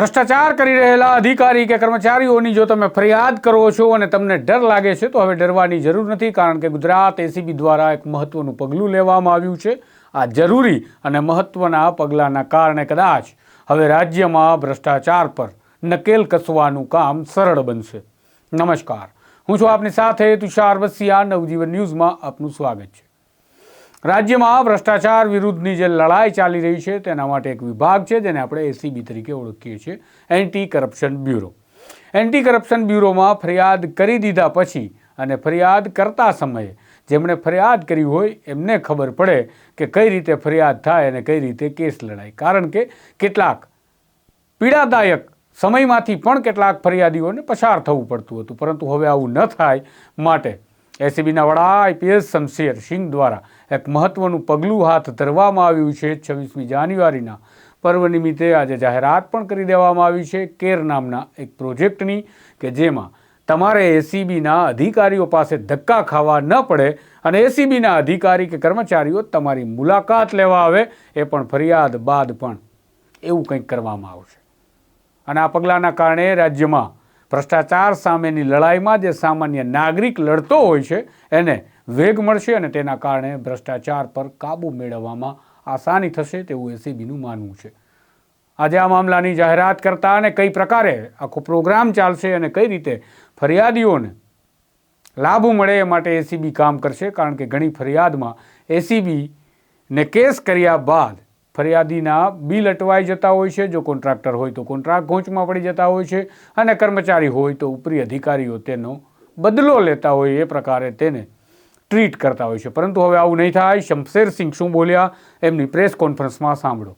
ભ્રષ્ટાચાર કરી રહેલા અધિકારી કે કર્મચારીઓની જો તમે ફરિયાદ કરો છો અને તમને ડર લાગે છે, તો હવે ડરવાની જરૂર નથી, કારણ કે ગુજરાત એસીબી દ્વારા એક મહત્વનું પગલું લેવામાં આવ્યું છે. આ જરૂરી અને મહત્વના પગલાંના કારણે કદાચ હવે રાજ્યમાં ભ્રષ્ટાચાર પર નકેલ કસવાનું કામ સરળ બનશે. નમસ્કાર. હું છું આપની સાથે તુષાર વસિયા, નવજીવન ન્યૂઝમાં આપનું સ્વાગત છે. રાજ્યમાં ભ્રષ્ટાચાર વિરુદ્ધની જે લડાઈ ચાલી રહી છે તેના માટે એક વિભાગ છે જેને આપણે એસીબી તરીકે ઓળખીએ છીએ anti corruption bureau anti corruption બ્યુરોમાં ફરિયાદ કરી દીધા પછી અને ફરિયાદ કરતા સમયે જેમણે ફરિયાદ કરી હોય એમને ખબર પડે કે કઈ રીતે ફરિયાદ થાય અને કઈ રીતે કેસ લડાય. કારણ કે કેટલાક પીડાદાયક સમયમાંથી પણ કેટલાક ફરિયાદીઓને પસાર થવું પડતું હતું. પરંતુ હવે આવું ન થાય માટે એસીબીના વડા આઈપીએસ શમશેર સિંહ દ્વારા એક મહત્વનું પગલું હાથ ધરવામાં આવ્યું છે છવ્વીસમી જાન્યુઆરીના. પર્વ નિમિત્તે આજે જાહેરાત પણ કરી દેવામાં આવી છે કેર નામના એક પ્રોજેક્ટની કે જેમાં તમારે એસીબીના અધિકારીઓ પાસે ધક્કા ખાવા ન પડે અને એસીબીના અધિકારી કે કર્મચારીઓ તમારી મુલાકાત લેવા આવે એ પણ ફરિયાદ બાદ પણ એવું કંઈક કરવામાં આવશે. અને આ પગલાંના કારણે રાજ્યમાં ભ્રષ્ટાચાર સામેની લડાઈમાં જે સામાન્ય નાગરિક લડતો હોય છે એને વેગ મળશે અને તેના કારણે ભ્રષ્ટાચાર પર કાબૂ મેળવવામાં આસાની થશે તેવું એસીબીનું માનવું છે. આજે આ મામલાની જાહેરાત કરતા અને કઈ પ્રકારે આખો પ્રોગ્રામ ચાલશે અને કઈ રીતે ફરિયાદીઓને લાભ મળે એ માટે એસીબી કામ કરશે, કારણ કે ઘણી ફરિયાદમાં એસીબીને કેસ કર્યા બાદ ફરિયાદીના બિલ અટવાઈ જતા હોય છે. જો કોન્ટ્રાક્ટર હોય તો કોન્ટ્રાક્ટ ઘોંચમાં પડી જતા હોય છે અને કર્મચારી હોય તો ઉપરી અધિકારીઓ તેનો બદલો લેતા હોય એ પ્રકારે તેને ટ્રીટ કરતા હોય છે. પરંતુ હવે આવું નહીં થાય. શમશેર સિંહ શું બોલ્યા? એમની પ્રેસ કોન્ફરન્સમાં સાંભળો.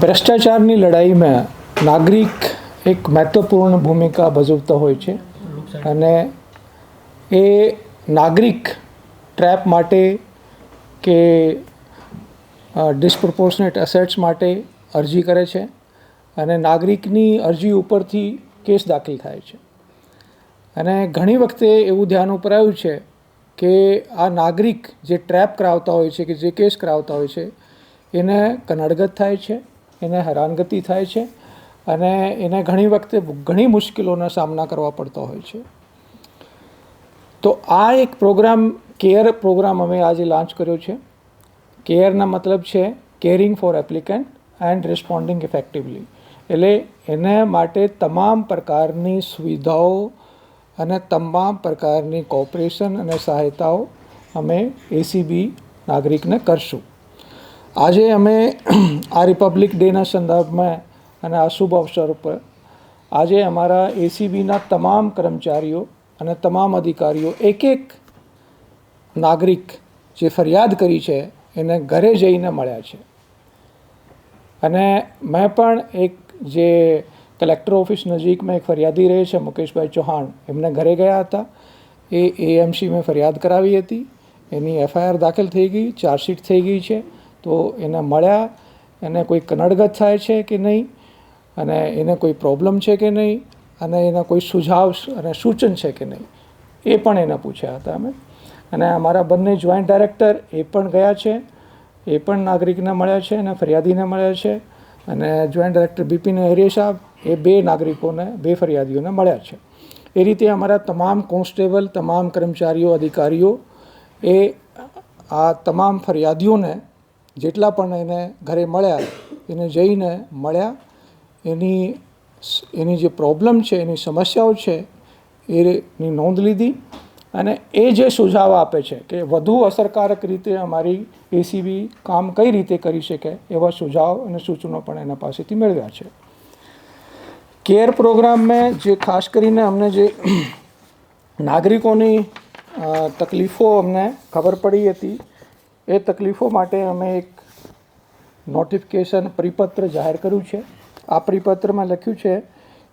ભ્રષ્ટાચારની લડાઈમાં નાગરિક એક મહત્વપૂર્ણ ભૂમિકા ભજવતો હોય છે અને એ નાગરિક ટ્રેપ માટે કે ડિસ્પ્રપોર્શનેટ એસેટ્સ માટે અરજી કરે છે અને નાગરિકની અરજી ઉપરથી કેસ દાખલ થાય છે. અને ઘણી વખતે એવું ધ્યાન ઉપર આવ્યું છે કે આ નાગરિક જે ટ્રેપ કરાવતા હોય છે કે જે કેસ કરાવતા હોય છે, એને કનડગત થાય છે, એને હેરાનગતિ થાય છે અને એને ઘણી વખતે ઘણી મુશ્કેલીઓના સામના કરવા પડતા હોય છે. તો આ એક પ્રોગ્રામ, કેર પ્રોગ્રામ અમે આજે લોન્ચ કર્યો છે. કેરના મતલબ છે caring for applicant and responding effectively એટલે એને માટે તમામ પ્રકારની સુવિધાઓ અને તમામ પ્રકારની કોઓપરેશન અને સહાયતાઓ અમે એસીબી નાગરિકને કરશું. આજે અમે આ રિપબ્લિક ડેના સંદર્ભમાં અને આ શુભ અવસર ઉપર આજે અમારા એસીબીના તમામ કર્મચારીઓ અને તમામ અધિકારીઓ એક એક નાગરિક જે ફરિયાદ કરી છે, એને ઘરે જઈને મળ્યા છે. અને મેં પણ એક જે કલેક્ટર ઓફિસ નજીકમાં એક ફરિયાદી રહે છે, મુકેશભાઈ ચૌહાણ. એમને ઘરે ગયા હતા. એ એએમસી મેં ફરિયાદ કરાવી હતી. એની એફઆઈઆર દાખલ થઈ ગઈ, ચાર્જશીટ થઈ ગઈ છે. તો એને મળ્યા. એને કોઈ કનડગત થાય છે કે નહીં? અને એને કોઈ પ્રોબ્લેમ છે કે નહીં? અને એના કોઈ સુઝાવ અને સૂચન છે કે નહીં? એ પણ એને પૂછ્યા હતા અમે. અને અમારા બંને જોઈન્ટ ડાયરેક્ટર એ પણ ગયા છે. એ પણ નાગરિકને મળ્યા છે અને ફરિયાદીને મળ્યા છે. અને જોઈન્ટ ડાયરેક્ટર બિપિન હેરિયા સાહેબ, એ બે નાગરિકોને બે ફરિયાદીઓને મળ્યા છે. એ રીતે અમારા તમામ કોન્સ્ટેબલ, તમામ કર્મચારીઓ, અધિકારીઓ એ આ તમામ ફરિયાદીઓને જેટલા પણ એને ઘરે મળ્યા, એને જઈને મળ્યા. એની એની જે પ્રોબ્લેમ છે, એની સમસ્યાઓ છે, એની નોંધ લીધી. અને એ જે સુઝાવ આપે છે કે વધુ અસરકારક રીતે અમારી એસીબી કામ કઈ રીતે કરી શકે એવા સુઝાવ અને સૂચનો પણ એના પાસેથી મેળવ્યા છે. કેર પ્રોગ્રામમાં જે ખાસ કરીને અમને જે નાગરિકોની તકલીફો અમને ખબર પડી હતી, એ તકલીફો માટે અમે એક નોટિફિકેશન પરિપત્ર જાહેર કર્યું છે. આ પરિપત્રમાં લખ્યું છે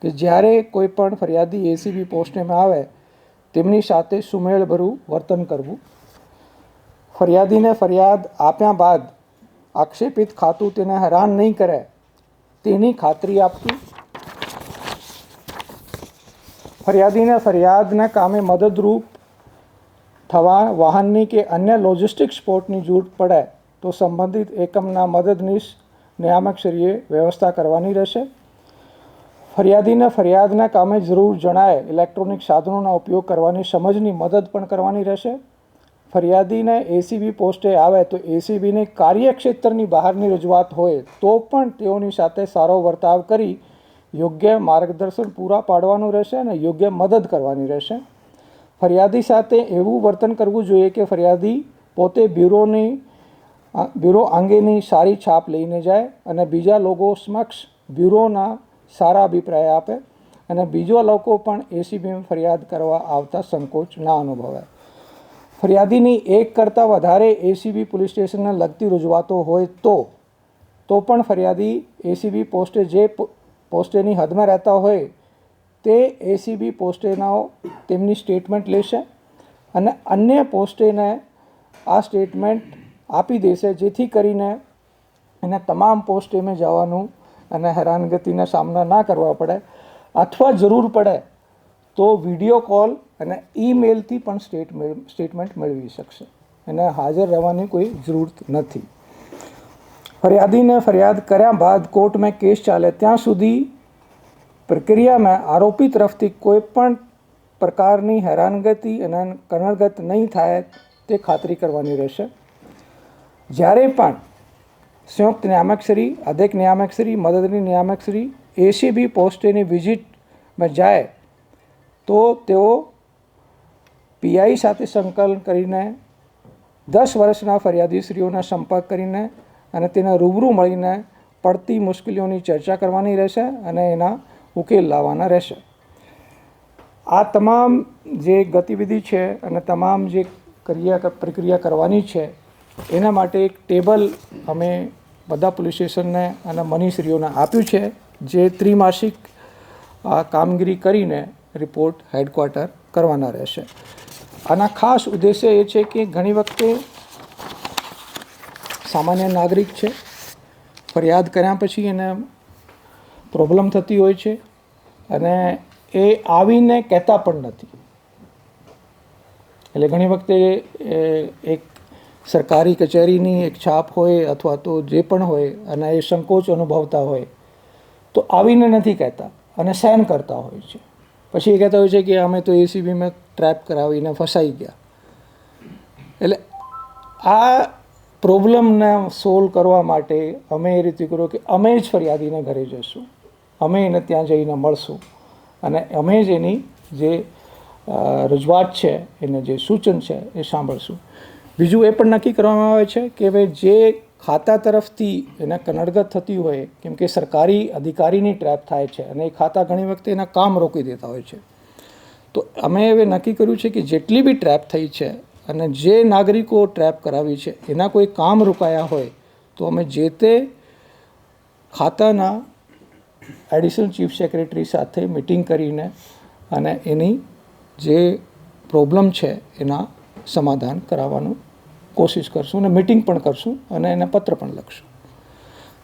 કે જ્યારે કોઈ પણ ફરિયાદી એસીબી પોસ્ટમાં આવે તેમની સાથે સુમેળભરું વર્તન કરવું. ફરિયાદીને ફરિયાદ આપ્યા બાદ આક્ષેપિત ખાતું તેને હેરાન નહીં કરે, તેની ખાતરી આપવી ફરિયાદીને ફરિયાદના કામે મદદરૂપ થવા, વાહનની કે અન્ય લોજિસ્ટિક સપોર્ટની જરૂર પડે તો સંબંધિત એકમના મદદનીશ નિયામકશ્રીએ વ્યવસ્થા કરવાની રહેશે. ફરિયાદીને ફરિયાદના કામે જરૂર જણાય. ઇલેક્ટ્રોનિક સાધનોના ઉપયોગ કરવાની સમજની મદદ પણ કરવાની રહેશે. ફરિયાદીને એસીબી પોસ્ટે આવે તો એસીબીની કાર્યક્ષેત્રની બહારની રજૂઆત હોય તો પણ તેઓની સાથે સારો વર્તાવ કરી યોગ્ય માર્ગદર્શન પૂરા પાડવાનું રહેશે અને યોગ્ય મદદ કરવાની રહેશે. ફરિયાદી સાથે એવું વર્તન કરવું જોઈએ કે ફરિયાદી પોતે બ્યુરોની બ્યુરો અંગેની સારી છાપ લઈને જાય અને બીજા લોકો સમક્ષ બ્યુરોના સારા અભિપ્રાય આપે અને બીજા લોકો પણ એસીબીમાં ફરિયાદ કરવા આવતા સંકોચ ના અનુભવાય ફરિયાદીની એક કરતાં વધારે એસીબી પોલીસ સ્ટેશનને લગતી રજૂઆતો હોય તો તો પણ ફરિયાદી એસીબી પોસ્ટે જે પોસ્ટેની હદમાં રહેતા હોય, તે એસીબી પોસ્ટેનાઓ તેમની સ્ટેટમેન્ટ લેશે અને અન્ય પોસ્ટેને આ સ્ટેટમેન્ટ આપી દેશે, જેથી કરીને એને તમામ પોસ્ટેમાં જવાનું અને હેરાનગતિના સામના ના કરવા પડે અથવા જરૂર પડે તો વીડિયો કોલ અને ઈમેલથી પણ સ્ટેટ સ્ટેટમેન્ટ મેળવી શકશે. એને હાજર રહેવાની કોઈ જરૂરત નથી. ફરિયાદીને ફરિયાદ કર્યા બાદ કોર્ટમાં કેસ ચાલે ત્યાં સુધી પ્રક્રિયામાં આરોપી તરફથી કોઈ પણ પ્રકારની હેરાનગતિ અને કનડગત નહીં થાય તે ખાતરી કરવાની રહેશે. જ્યારે પણ સંયુક્ત નિયામકશ્રી અધિક નિયામકશ્રી મદદની નિયામકશ્રી એસીબી પોસ્ટેની વિઝિટમાં જાય, તો તેઓ પીઆઈ સાથે સંકલન કરીને દસ વર્ષના ફરિયાદીશ્રીઓના સંપર્ક કરીને અને તેના રૂબરૂ મળીને પડતી મુશ્કેલીઓની ચર્ચા કરવાની રહેશે અને એના ઉકેલ લાવવાના રહેશે. આ તમામ જે ગતિવિધિ છે અને તમામ જે ક્રિયા, પ્રક્રિયા કરવાની છે એના માટે એક ટેબલ અમે બધા પોલીસ સ્ટેશનને અને મનીશ્રીઓને આપ્યું છે, જે ત્રિમાસિક કામગીરી કરીને રિપોર્ટ હેડક્વાર્ટર કરવાના રહેશે. આના ખાસ ઉદ્દેશ્ય એ છે કે ઘણી વખતે સામાન્ય નાગરિક છે, ફરિયાદ કર્યા પછી એને પ્રોબ્લેમ થતી હોય છે અને એ આવીને કહેતા પણ નથી. એટલે ઘણી વખતે એક સરકારી કચેરીની એક છાપ હોય અથવા તો જે પણ હોય અને એ સંકોચ અનુભવતા હોય, તો આવીને નથી કહેતા અને સહન કરતા હોય છે. પછી એ કહેતા હોય છે કે અમે તો એસીબીમાં ટ્રેપ કરાવીને ફસાઈ ગયા. એટલે આ પ્રોબ્લેમને સોલ્વ કરવા માટે અમે એ રીતે કર્યો કે અમે જ ફરિયાદીને ઘરે જઈશું. અમે એને ત્યાં જઈને મળશું. અને અમે જ એની જે રજૂઆત છે, એને જે સૂચન છે એ સાંભળશું. બીજું એ પણ નક્કી કરવામાં આવે છે કે ભાઈ જે ખાતા તરફથી એને કનડગત થતી હોય, કેમ કે સરકારી અધિકારીની ટ્રેપ થાય છે અને એ ખાતા ઘણી વખતે એના કામ રોકી દેતા હોય છે. તો અમે હવે નક્કી કર્યું છે કે જેટલી બી ટ્રેપ થઈ છે અને જે નાગરિકો ટ્રેપ કરાવી છે, એના કોઈ કામ રોકાયા હોય, તો અમે જે તે ખાતાના એડિશનલ ચીફ સેક્રેટરી સાથે મિટિંગ કરીને અને એની જે પ્રોબ્લેમ છે એના સમાધાન કરાવવાનું કોશિશ કરશું અને મિટિંગ પણ કરશું અને એને પત્ર પણ લખશું.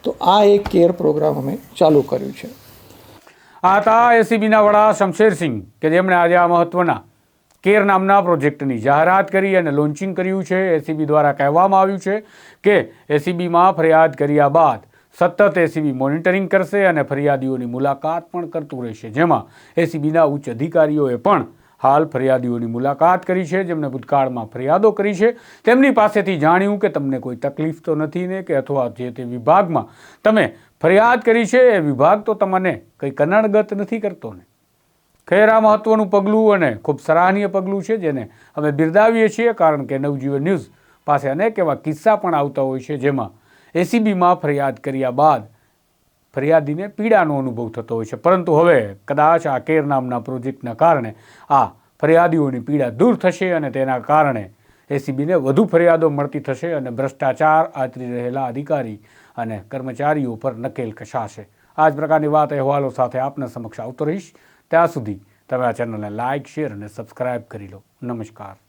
તો આ એક કેર પ્રોગ્રામ અમે ચાલુ કર્યું છે. આ હતા એસીબીના વડા શમશેરસિંહ કે જેમણે આજે આ મહત્વના કેર નામના પ્રોજેક્ટની જાહેરાત કરી અને લોન્ચિંગ કર્યું છે. એસીબી દ્વારા કહેવામાં આવ્યું છે કે એસીબીમાં ફરિયાદ કર્યા બાદ સતત એસીબી મોનિટરિંગ કરશે અને ફરિયાદીઓની મુલાકાત પણ કરતું રહેશે. જેમાં એસીબીના ઉચ્ચ અધિકારીઓએ પણ હાલ ફરિયાદીઓની મુલાકાત કરી છે, જેમણે ભૂતકાળમાં ફરિયાદો કરી છે. તેમની પાસેથી જાણ્યું કે તમને કોઈ તકલીફ તો નથી ને કે અથવા જે તે વિભાગમાં તમે ફરિયાદ કરી છે, એ વિભાગ તો તમને કંઈ કનણગત નથી કરતો ને. ખેર આ મહત્વનું પગલું અને ખૂબ સરાહનીય પગલું છે, જેને અમે બિરદાવીએ છીએ, કારણ કે નવજીવન ન્યૂઝ પાસે અનેક એવા કિસ્સા પણ આવતા હોય છે, જેમાં એસીબીમાં ફરિયાદ કર્યા બાદ ફરિયાદીને પીડાનો અનુભવ થતો હોય છે. પરંતુ હવે કદાચ આ કેર નામના પ્રોજેક્ટના કારણે આ ફરિયાદીઓની પીડા દૂર થશે અને તેના કારણે એસીબીને વધુ ફરિયાદો મળતી થશે અને ભ્રષ્ટાચાર આચરી રહેલા અધિકારી અને કર્મચારીઓ પર નકેલ કશાશે. આ જ પ્રકારની વાત અહેવાલો સાથે આપના સમક્ષ આવતો રહીશ. ત્યાં સુધી તમે આ ચેનલને લાઇક, શેર અને સબસ્ક્રાઇબ કરી લો. નમસ્કાર.